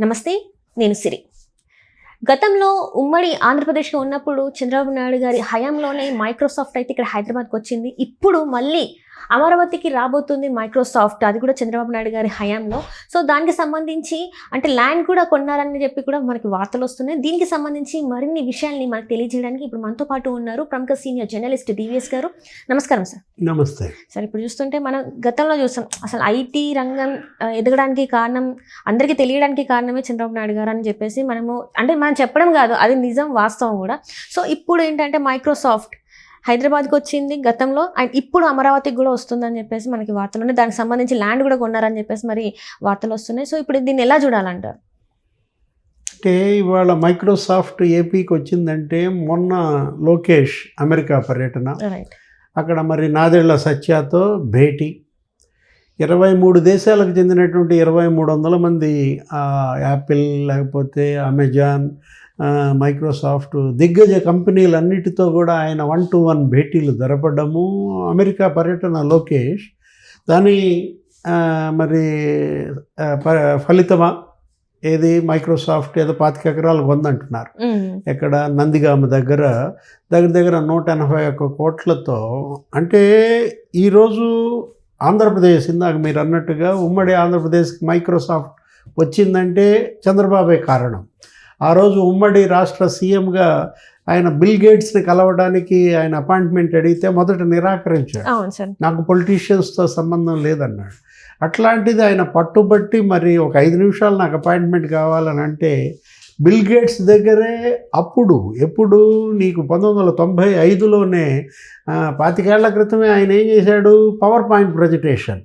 నమస్తే నేను సిరి. గతంలో ఉమ్మడి ఆంధ్రప్రదేశ్లో ఉన్నప్పుడు చంద్రబాబు నాయుడు గారి హయాంలోనే మైక్రోసాఫ్ట్ అయితే ఇక్కడ హైదరాబాద్కి వచ్చింది. ఇప్పుడు మళ్ళీ అమరావతికి రాబోతుంది మైక్రోసాఫ్ట్ అది కూడా చంద్రబాబు నాయుడు గారి హయాంలో. సో దానికి సంబంధించి అంటే ల్యాండ్ కూడా కొన్నారని చెప్పి కూడా మనకి వార్తలు వస్తున్నాయి. దీనికి సంబంధించి మరిన్ని విషయాల్ని మనకు తెలియజేయడానికి ఇప్పుడు మనతో పాటు ఉన్నారు ప్రముఖ సీనియర్ జర్నలిస్ట్ డివిఎస్ గారు. నమస్కారం సార్. నమస్తే. సరే ఇప్పుడు చూస్తుంటే మనం గతంలో చూసాం అసలు ఐటీ రంగం ఎదగడానికి కారణం అందరికీ తెలియడానికి కారణమే చంద్రబాబు నాయుడు గారు అని చెప్పేసి మనము అంటే మనం చెప్పడం కాదు అది నిజం వాస్తవం కూడా. సో ఇప్పుడు ఏంటంటే మైక్రోసాఫ్ట్ హైదరాబాద్కి వచ్చింది గతంలో. అండ్ ఇప్పుడు అమరావతికి కూడా వస్తుందని చెప్పేసి మనకి వార్తలు ఉన్నాయి. దానికి సంబంధించి ల్యాండ్ కూడా కొన్నారని చెప్పేసి మరి వార్తలు వస్తున్నాయి. సో ఇప్పుడు దీన్ని ఎలా చూడాలంటారు? అంటే ఇవాళ మైక్రోసాఫ్ట్ ఏపీకి వచ్చిందంటే మొన్న లోకేష్ అమెరికా పర్యటన. రైట్. అక్కడ మరి నాదెళ్ళ సత్యాతో భేటీ. ఇరవై మూడు దేశాలకు చెందినటువంటి ఇరవై మూడు వందల మంది యాపిల్ లేకపోతే అమెజాన్ మైక్రోసాఫ్ట్ దిగ్గజ కంపెనీలన్నిటితో కూడా ఆయన వన్ టు వన్ భేటీలు జరపడము. అమెరికా పర్యటన లోకేష్ దాని మరి ఫలితమా? ఏది? మైక్రోసాఫ్ట్ ఏదో పాతిక ఎకరాలు కొందంటున్నారు. ఎక్కడ? నందిగామ దగ్గర. దగ్గర దగ్గర నూట ఎనభై ఒక్క కోట్లతో. అంటే ఈరోజు ఆంధ్రప్రదేశ్ ఇందాక మీరు అన్నట్టుగా ఉమ్మడి ఆంధ్రప్రదేశ్కి మైక్రోసాఫ్ట్ వచ్చిందంటే చంద్రబాబే కారణం. ఆ రోజు ఉమ్మడి రాష్ట్ర సీఎంగా ఆయన బిల్ గేట్స్ని కలవడానికి ఆయన అపాయింట్మెంట్ అడిగితే మొదట నిరాకరించాడు. నాకు పొలిటీషియన్స్తో సంబంధం లేదన్నాడు. అట్లాంటిది ఆయన పట్టుబట్టి మరి ఒక ఐదు నిమిషాలు నాకు అపాయింట్మెంట్ కావాలని అంటే బిల్ గేట్స్ దగ్గరే అప్పుడు ఎప్పుడు నీకు పంతొమ్మిది వందల తొంభై ఐదులోనే పాతికేళ్ళ క్రితమే ఆయన ఏం చేశాడు? Power point presentation.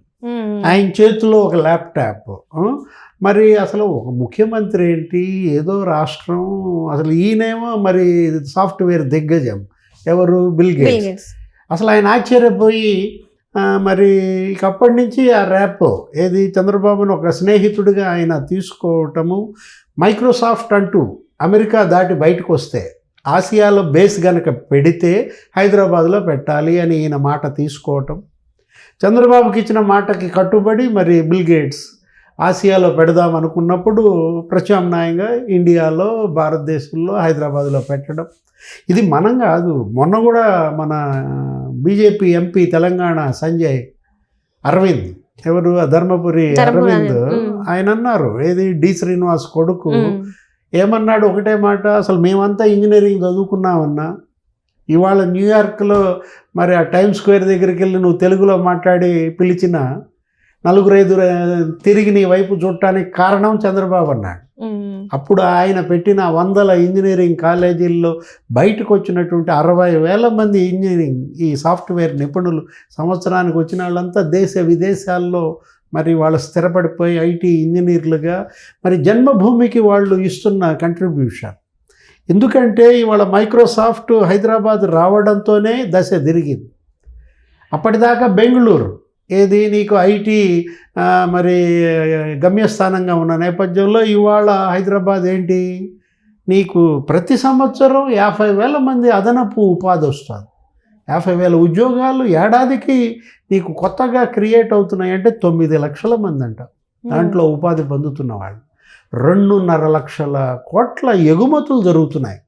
ఆయన చేతిలో ఒక ల్యాప్టాప్? మరి అసలు ఒక ముఖ్యమంత్రి ఏంటి? ఏదో రాష్ట్రం. అసలు ఈయనేమో మరి సాఫ్ట్వేర్ దిగ్గజం. ఎవరు? Bill Gates. అసలు ఆయన ఆశ్చర్యపోయి మరి ఇక అప్పటి నుంచి ఆ ర్యాప్ ఏది? చంద్రబాబును ఒక స్నేహితుడిగా ఆయన తీసుకోవటము మైక్రోసాఫ్ట్ అంటూ అమెరికా దాటి బయటకు వస్తే ఆసియాలో బేస్ గనక పెడితే హైదరాబాద్లో పెట్టాలి అని ఈయన మాట తీసుకోవటం. చంద్రబాబుకి ఇచ్చిన మాటకి కట్టుబడి మరి బిల్ గేట్స్ ఆసియాలో పెడదాం అనుకున్నప్పుడు ప్రత్యామ్నాయంగా ఇండియాలో భారతదేశంలో హైదరాబాద్లో పెట్టడం. ఇది మనం కాదు మొన్న కూడా మన బీజేపీ ఎంపీ తెలంగాణ సంజయ్ అరవింద్ ఎవరు? ధర్మపురి అరవింద్. ఆయన అన్నారు ఏది డి శ్రీనివాస్ కొడుకు? ఏమన్నాడు? ఒకటే మాట అసలు మేమంతా ఇంజనీరింగ్ చదువుకున్నామన్నా ఇవాళ న్యూయార్క్లో మరి ఆ టైమ్ స్క్వేర్ దగ్గరికి వెళ్ళి నువ్వు తెలుగులో మాట్లాడి పిలిచిన నలుగురు ఐదుగురు తిరిగి నీ వైపు చూడటానికి కారణం చంద్రబాబు అన్నాడు. అప్పుడు ఆయన పెట్టిన వందల ఇంజనీరింగ్ కాలేజీల్లో బయటకు వచ్చినటువంటి అరవై వేల మంది ఇంజనీరింగ్ ఈ సాఫ్ట్వేర్ నిపుణులు సంవత్సరానికి వచ్చిన వాళ్ళంతా దేశ విదేశాల్లో మరి వాళ్ళు స్థిరపడిపోయి ఐటీ ఇంజనీర్లుగా మరి జన్మభూమికి వాళ్ళు ఇస్తున్న కంట్రిబ్యూషన్ ఎందుకంటే ఇవాళ మైక్రోసాఫ్ట్ హైదరాబాద్ రావడంతోనే దశ తిరిగింది. అప్పటిదాకా బెంగళూరు ఏది నీకు ఐటీ మరి గమ్యస్థానంగా ఉన్న నేపథ్యంలో ఇవాళ హైదరాబాద్ ఏంటి? నీకు ప్రతి సంవత్సరం యాభై వేల మంది అదనపు ఉపాధి వస్తుంది. యాభై వేల ఉద్యోగాలు ఏడాదికి నీకు కొత్తగా క్రియేట్ అవుతున్నాయి అంటే తొమ్మిది లక్షల మంది అంట. దాంట్లో ఉపాధి పొందుతున్న వాళ్ళు. రెండున్నర లక్షల కోట్ల ఎగుమతులు జరుగుతున్నాయి.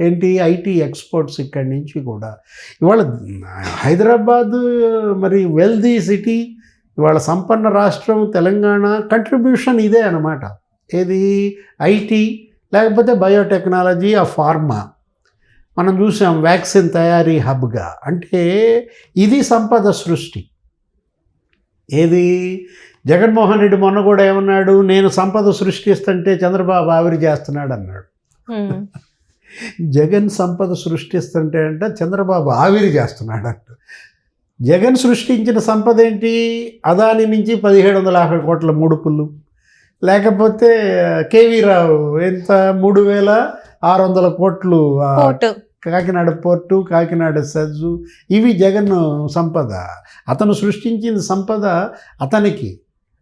ఏంటి? ఐటీ ఎక్స్పోర్ట్స్ ఇక్కడి నుంచి కూడా. ఇవాళ హైదరాబాద్ మరి వెల్దీ సిటీ ఇవాళ సంపన్న రాష్ట్రం తెలంగాణ కంట్రిబ్యూషన్ ఇదే అన్నమాట. ఏది? ఐటీ లేకపోతే బయోటెక్నాలజీ ఆ ఫార్మా. మనం చూసాం వ్యాక్సిన్ తయారీ హబ్గా. అంటే ఇది సంపద సృష్టి. ఏది? జగన్మోహన్ రెడ్డి మొన్న కూడా ఏమన్నాడు? నేను సంపద సృష్టిస్తుంటే చంద్రబాబు ఆవిరి చేస్తున్నాడు అన్నాడు జగన్ సంపద సృష్టిస్తుంటే అంట చంద్రబాబు ఆవిరి చేస్తున్నాడు అంట జగన్ సృష్టించిన సంపద ఏంటి? అదాని నుంచి పదిహేడు వందల యాభై కోట్ల ముడుపులు లేకపోతే కేవీ రావు ఎంత? మూడు వేల ఆరు వందల కోట్లు కాకినాడ పోర్టు కాకినాడ సజ్జు. ఇవి జగన్ సంపద. అతను సృష్టించిన సంపద అతనికి.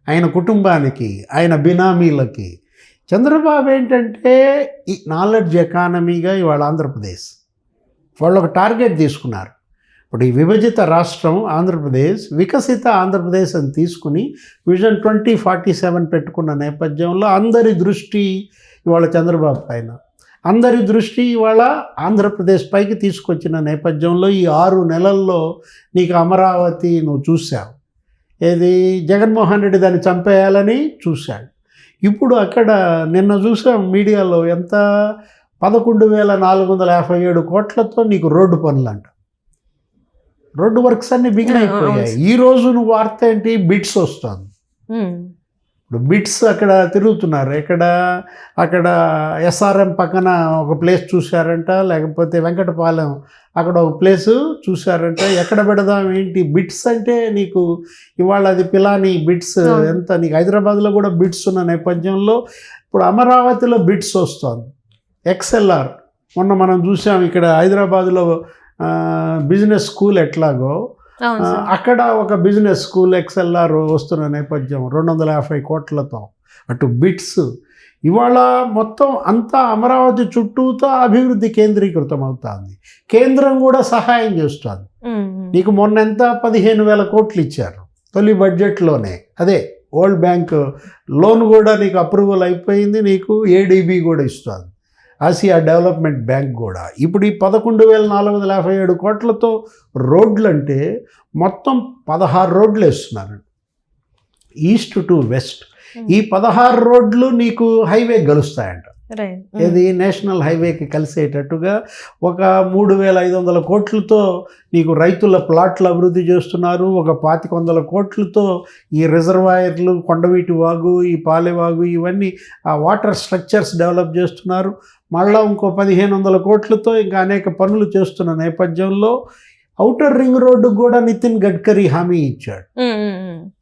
ఆయన కుటుంబానికి ఆయన బినామీలకి. చంద్రబాబు ఏంటంటే ఈ నాలెడ్జ్ ఎకానమీగా ఇవాళ ఆంధ్రప్రదేశ్. వాళ్ళు ఒక టార్గెట్ తీసుకున్నారు. ఇప్పుడు ఈ విభజిత రాష్ట్రం ఆంధ్రప్రదేశ్ వికసిత ఆంధ్రప్రదేశ్ అని తీసుకుని విజన్ ట్వంటీ ఫార్టీ సెవెన్ పెట్టుకున్న నేపథ్యంలో అందరి దృష్టి ఇవాళ చంద్రబాబు పైన. అందరి దృష్టి ఇవాళ ఆంధ్రప్రదేశ్ పైకి తీసుకొచ్చిన నేపథ్యంలో ఈ ఆరు నెలల్లో నీకు అమరావతి నువ్వు చూసావు ఏది? జగన్మోహన్ రెడ్డి దాన్ని చంపేయాలని చూశాడు. ఇప్పుడు అక్కడ నిన్న చూసాం మీడియాలో ఎంత? పదకొండు వేల నాలుగు వందల యాభై ఏడు కోట్లతో నీకు రోడ్డు పనులు అంట రోడ్డు వర్క్స్ అన్ని బిగిన్ అయిపోయాయి ఈ రోజు నువ్వు వార్త ఏంటి? బిట్స్ వస్తుంది. ఇప్పుడు బిట్స్ అక్కడ తిరుగుతున్నారు. ఎక్కడ అక్కడ ఎస్ఆర్ఎం పక్కన ఒక ప్లేస్ చూశారంట లేకపోతే వెంకటపాలెం అక్కడ ఒక ప్లేస్ చూశారంట. ఎక్కడ పెడదాం ఏంటి బిట్స్ అంటే నీకు ఇవాళ అది పిలాని బిట్స్. ఎంత నీకు హైదరాబాద్లో కూడా బిట్స్ ఉన్న నేపథ్యంలో ఇప్పుడు అమరావతిలో బిట్స్ వస్తుంది. ఎక్స్ఎల్ఆర్ మొన్న మనం చూసాం ఇక్కడ హైదరాబాద్లో బిజినెస్ స్కూల్ ఎట్లాగో అక్కడ ఒక బిజినెస్ స్కూల్ ఎక్స్ఎల్ఆర్ వస్తున్న నేపథ్యం రెండు వందల యాభై కోట్లతో అటు బిట్స్ ఇవాళ మొత్తం అంతా అమరావతి చుట్టూతో అభివృద్ధి కేంద్రీకృతం అవుతుంది కేంద్రం కూడా సహాయం చేస్తుంది. నీకు మొన్న ఎంత? పదిహేను వేల కోట్లు ఇచ్చారు. తొలి బడ్జెట్లోనే. అదే వరల్డ్ బ్యాంక్ లోన్ కూడా నీకు అప్రూవల్ అయిపోయింది నీకు ఏడీబీ కూడా ఇస్తుంది. ఆసియా డెవలప్మెంట్ బ్యాంక్ కూడా. ఇప్పుడు ఈ పదకొండు వేల నాలుగు వందల యాభై ఏడు కోట్లతో రోడ్లు అంటే మొత్తం పదహారు రోడ్లు వేస్తున్నారు. East to west. ఈ పదహారు రోడ్లు నీకు హైవే గలుస్తాయంట. ఇది ఏది? నేషనల్ హైవేకి కలిసేటట్టుగా ఒక మూడు వేల ఐదు వందల కోట్లతో నీకు రైతుల ప్లాట్లు అభివృద్ధి చేస్తున్నారు. ఒక పాతిక వందల కోట్లతో ఈ రిజర్వాయర్లు కొండవీటి వాగు ఈ పాలెవాగు ఇవన్నీ ఆ వాటర్ స్ట్రక్చర్స్ డెవలప్ చేస్తున్నారు. మళ్ళా ఇంకో పదిహేను వందల కోట్లతో ఇంకా అనేక పనులు చేస్తున్న నేపథ్యంలో ఔటర్ రింగ్ రోడ్డు కూడా నితిన్ గడ్కరీ హామీ ఇచ్చాడు.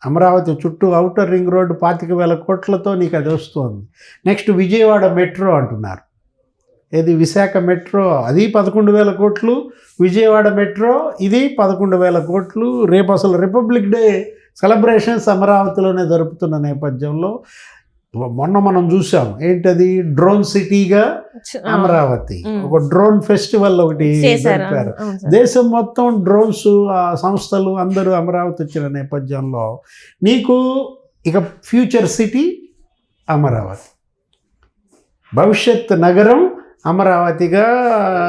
అమరావతి చుట్టూ ఔటర్ రింగ్ రోడ్డు పాతిక వేల కోట్లతో నీకు అది వస్తుంది. నెక్స్ట్ విజయవాడ మెట్రో అంటున్నారు. ఇది విశాఖ మెట్రో అది పదకొండు వేల కోట్లు. విజయవాడ మెట్రో ఇది పదకొండు వేల కోట్లు. రేపు అసలు రిపబ్లిక్ డే సెలబ్రేషన్స్ అమరావతిలోనే జరుపుతున్న నేపథ్యంలో మొన్న మనం చూసాం. ఏంటది? డ్రోన్ సిటీగా అమరావతి. ఒక డ్రోన్ ఫెస్టివల్ ఒకటి జరిపారు. దేశం మొత్తం డ్రోన్స్ ఆ సంస్థలు అందరూ అమరావతి వచ్చిన నేపథ్యంలో నీకు ఇక ఫ్యూచర్ సిటీ అమరావతి. భవిష్యత్ నగరం అమరావతిగా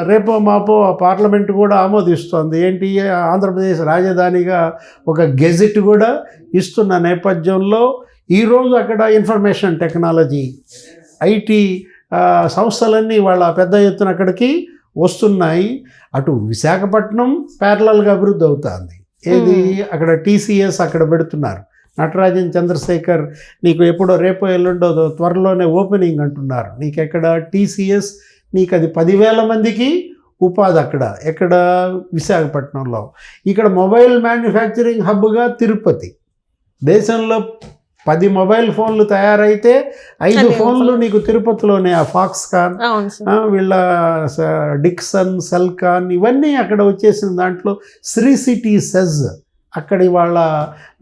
రేపో మాపో ఆ పార్లమెంట్ కూడా ఆమోదిస్తోంది. ఏంటి? ఆంధ్రప్రదేశ్ రాజధానిగా ఒక గెజెట్ కూడా ఇస్తున్న నేపథ్యంలో ఈరోజు అక్కడ ఇన్ఫర్మేషన్ టెక్నాలజీ ఐటీ సంస్థలన్నీ వాళ్ళ పెద్ద ఎత్తున అక్కడికి వస్తున్నాయి. అటు విశాఖపట్నం ప్యారలల్గా అభివృద్ధి అవుతుంది. ఏది? అక్కడ టీసీఎస్ అక్కడ పెడుతున్నారు. నటరాజన్ చంద్రశేఖర్ నీకు ఎప్పుడో రేపో ఎల్లుండో త్వరలోనే ఓపెనింగ్ అంటున్నారు. నీకు ఎక్కడ టీసీఎస్? నీకు అది పదివేల మందికి ఉపాధి అక్కడ. ఎక్కడ? విశాఖపట్నంలో. ఇక్కడ మొబైల్ మ్యానుఫ్యాక్చరింగ్ హబ్గా తిరుపతి. దేశంలో పది మొబైల్ ఫోన్లు తయారైతే ఐదు ఫోన్లు నీకు తిరుపతిలోనే ఆ ఫాక్స్కాన్ వీళ్ళ డిక్సన్ సెల్కాన్ ఇవన్నీ అక్కడ వచ్చేసిన దాంట్లో శ్రీ సిటీ సెజ్ అక్కడ ఇవాళ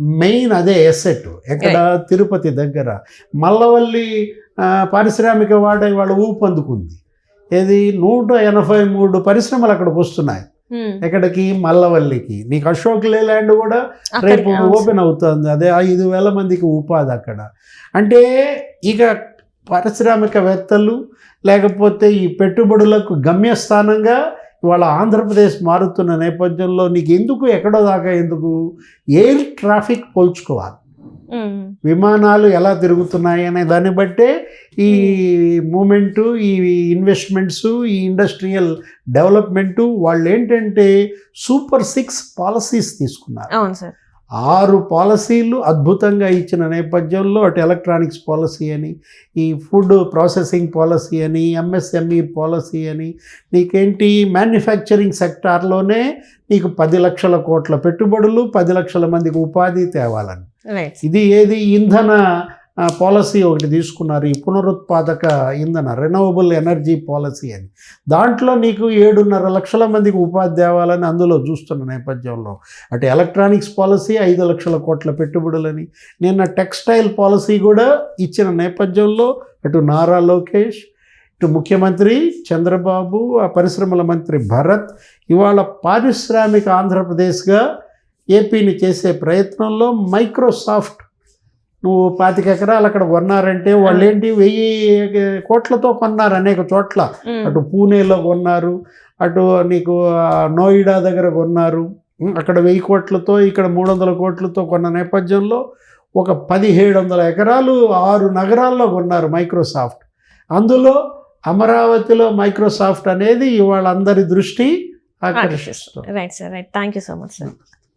మెయిన్ అదే ఎసెట్ ఎక్కడ తిరుపతి దగ్గర. మల్లవల్లి పారిశ్రామిక వాడ ఇవాళ ఊపందుకుంది. ఏది? నూట ఎనభై మూడు పరిశ్రమలు అక్కడికి వస్తున్నాయి. ఎక్కడికి? మల్లవల్లికి. నీకు అశోక్ లేలాండ్ కూడా రేపు. ఓపెన్ అవుతుంది. అదే ఐదు వేల మందికి ఉపాధి అక్కడ. అంటే ఇక పారిశ్రామికవేత్తలు లేకపోతే ఈ పెట్టుబడులకు గమ్యస్థానంగా ఇవాళ ఆంధ్రప్రదేశ్ మారుతున్న నేపథ్యంలో నీకు ఎందుకు ఎక్కడో దాకా ఎందుకు? ఎయిర్ ట్రాఫిక్ పోల్చుకోవాలి. విమానాలు ఎలా తిరుగుతున్నాయి అనే దాన్ని బట్టే ఈ మూమెంటు ఈ ఇన్వెస్ట్మెంట్స్ ఈ ఇండస్ట్రియల్ డెవలప్మెంటు వాళ్ళు ఏంటంటే సూపర్ సిక్స్ పాలసీస్ తీసుకున్నారు. అవును సార్. ఆరు పాలసీలు అద్భుతంగా ఇచ్చిన నేపథ్యంలో అటు ఎలక్ట్రానిక్స్ పాలసీ అని ఈ ఫుడ్ ప్రాసెసింగ్ పాలసీ అని ఎంఎస్ఎంఈ పాలసీ అని నీకేంటి మ్యానుఫ్యాక్చరింగ్ సెక్టార్లోనే నీకు పది లక్షల కోట్ల పెట్టుబడులు పది లక్షల మందికి ఉపాధి తేవాలని. ఇది ఏది ఇంధన పాలసీ ఒకటి తీసుకున్నారు. ఈ పునరుత్పాదక ఇంధన రెనవబుల్ ఎనర్జీ పాలసీ అని. దాంట్లో నీకు ఏడున్నర లక్షల మందికి ఉపాధి తేవాలని అందులో చూస్తున్న నేపథ్యంలో. అటు ఎలక్ట్రానిక్స్ పాలసీ ఐదు లక్షల కోట్ల పెట్టుబడులని. నిన్న టెక్స్టైల్ పాలసీ కూడా ఇచ్చిన నేపథ్యంలో అటు నారా లోకేష్ ఇటు ముఖ్యమంత్రి చంద్రబాబు ఆ పరిశ్రమల మంత్రి భరత్ ఇవాళ పారిశ్రామిక ఆంధ్రప్రదేశ్గా ఏపీని చేసే ప్రయత్నంలో మైక్రోసాఫ్ట్ నువ్వు పాతిక ఎకరాలు అక్కడ కొన్నారంటే వాళ్ళు ఏంటి వెయ్యి కోట్లతో కొన్నారు అనేక చోట్ల. అటు పూణేలో కొన్నారు అటు నీకు నోయిడా దగ్గర కొన్నారు. అక్కడ వెయ్యి కోట్లతో ఇక్కడ మూడు వందల కోట్లతో కొన్న నేపథ్యంలో ఒక పదిహేడు వందల ఎకరాలు ఆరు నగరాల్లో కొన్నారు మైక్రోసాఫ్ట్. అందులో అమరావతిలో మైక్రోసాఫ్ట్ అనేది ఇవాళ అందరి దృష్టి ఆకర్షిస్తుంది. Right sir right thank you so much sir